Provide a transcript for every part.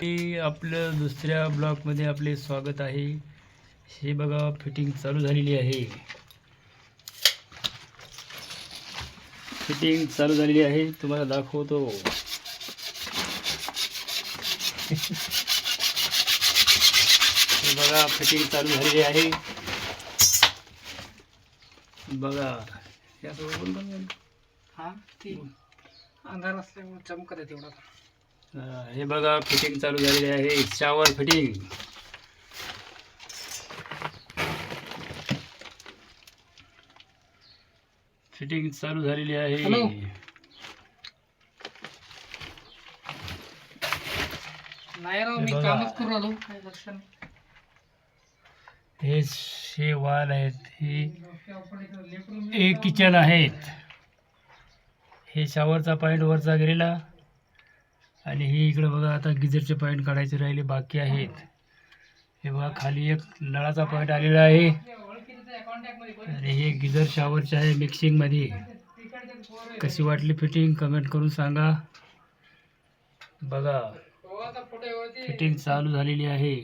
ते आपलं दुसऱ्या ब्लॉकमध्ये आपले स्वागत आहे. हे बघा फिटिंग चालू झालेली आहे. फिटिंग चालू झालेली आहे. तुम्हाला दाखवतो. हे बघा फिटिंग चालू झालेली आहे. बघा. यासोबत हा ती अंधार असल्यामुळे चमकत आहे तेवढा. हे बघा फिटिंग चालू झालेली आहे. शावर फिटिंग फिटिंग चालू झालेली आहे. हे वाल आहेत. हे हे किचन आहेत. हे शॉवरचा पॉईंट वरचा गेलेला आणि हे इकडं बघा आता गिझरचे पॉईंट काढायचे राहिले बाकी आहेत. हे बघा खाली एक नळाचा पॉईंट आलेला आहे. आणि हे गिझर शॉवरचे आहे मिक्सिंगमध्ये कशी वाटली फिटिंग कमेंट करून सांगा. बघा फिटिंग चालू झालेली आहे.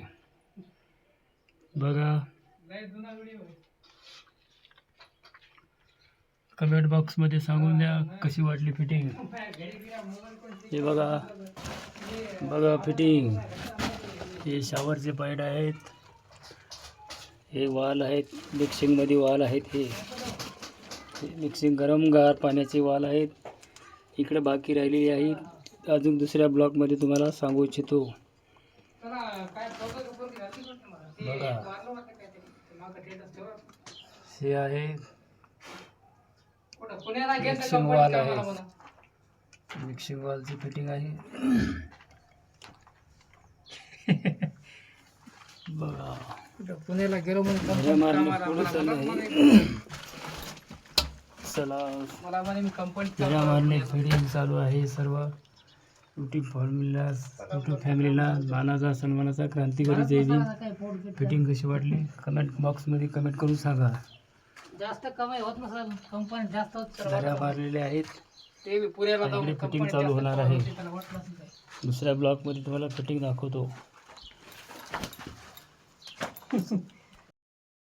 बघा. कमेंट बॉक्समध्ये सांगून द्या कशी वाटली फिटिंग. हे बघा. बघा फिटिंग. हे शॉवरचे पॉईंट आहेत. हे वाल आहेत. मिक्सिंगमध्ये वाल आहेत हे. मिक्सिंग गरम गार पाण्याचे वाल आहेत. इकडे बाकी राहिलेली आहे अजून दुसऱ्या ब्लॉकमध्ये तुम्हाला सांगू इच्छितो. बघा. हे आहे पुण्याला wall कामाला आहे. मिक्सिंग वॉलची फिटिंग आहे. बघा? पुण्याला गेलो म्हणून. चालू. मला आहे. म्हणे- चला मी कंपनी फिटिंग आहे सर्व. युट्यूब फॅमिलीला युट्यूब फॅमिलीला मानाचा सन्मानाचा क्रांतिकारी जय भीम. फिटिंग कशी वाटली? कमेंट बॉक्समध्ये कमेंट करून सांगा. जास्त कमाई होत नसेल कंपनी जास्त होत तर वाटलं. मारलेल्या आहेत ते बी पुण्याला जाऊन इकडे fitting company चालू जास्त होणार आहे. होती, त्याला वाटलं असेल काय. दुसऱ्या ब्लॉकमध्ये तुम्हाला फिटिंग दाखवतो